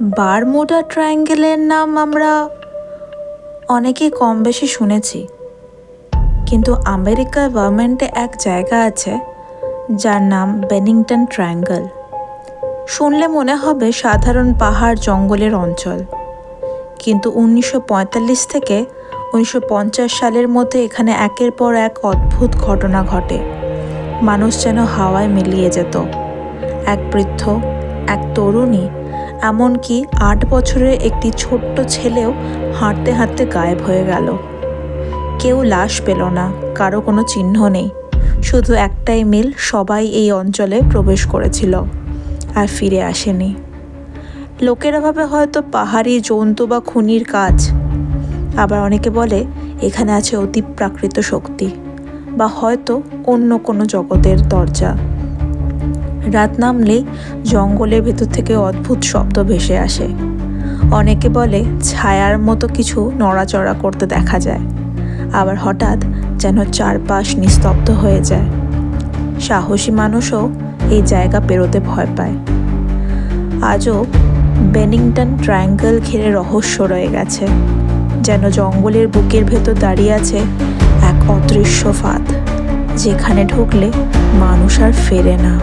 Bermuda ট্রায়াঙ্গেলের নাম আমরা অনেকেই কম বেশি শুনেছি। কিন্তু আমেরিকা গভর্নমেন্টে এক জায়গা আছে, যার নাম বেনিংটন ট্রায়াঙ্গেল। শুনলে মনে হবে সাধারণ পাহাড় জঙ্গলের অঞ্চল। কিন্তু উনিশশো পঁয়তাল্লিশ থেকে উনিশশো পঞ্চাশ সালের মধ্যে এখানে একের পর এক অদ্ভুত ঘটনা ঘটে। মানুষ যেন হাওয়ায় মিলিয়ে যেত। এক বৃদ্ধ, এক তরুণী এমনকি আট বছরের একটি ছোট্ট ছেলেও হাঁটতে হাঁটতে গায়েব হয়ে গেল। কেউ লাশ পেল না, কারও কোনো চিহ্ন নেই। শুধু একটাই মিল, সবাই এই অঞ্চলে প্রবেশ করেছিল আর ফিরে আসেনি। লোকেরা ভাবে হয়তো পাহাড়ি, জন্তু বা খুনির কাজ। আবার অনেকে বলে, এখানে আছে অতি প্রাকৃত শক্তি বা হয়তো অন্য কোনো জগতের দরজা। রাত নামলেই জঙ্গলের ভেতর থেকে অদ্ভুত শব্দ ভেসে আসে। অনেকে বলে ছায়ার মতো কিছু নড়াচড়া করতে দেখা যায়। আবার হঠাৎ যেন চারপাশ নিস্তব্ধ হয়ে যায়। সাহসী মানুষও এই জায়গা পেরোতে ভয় পায়। আজও বেনিংটন ট্রায়াঙ্গল ঘিরে রহস্য রয়ে গেছে। যেন জঙ্গলের বুকের ভেতর দাঁড়িয়ে আছে এক অদৃশ্য ফাঁদ, যেখানে ঢুকলে মানুষ আর ফেরে না।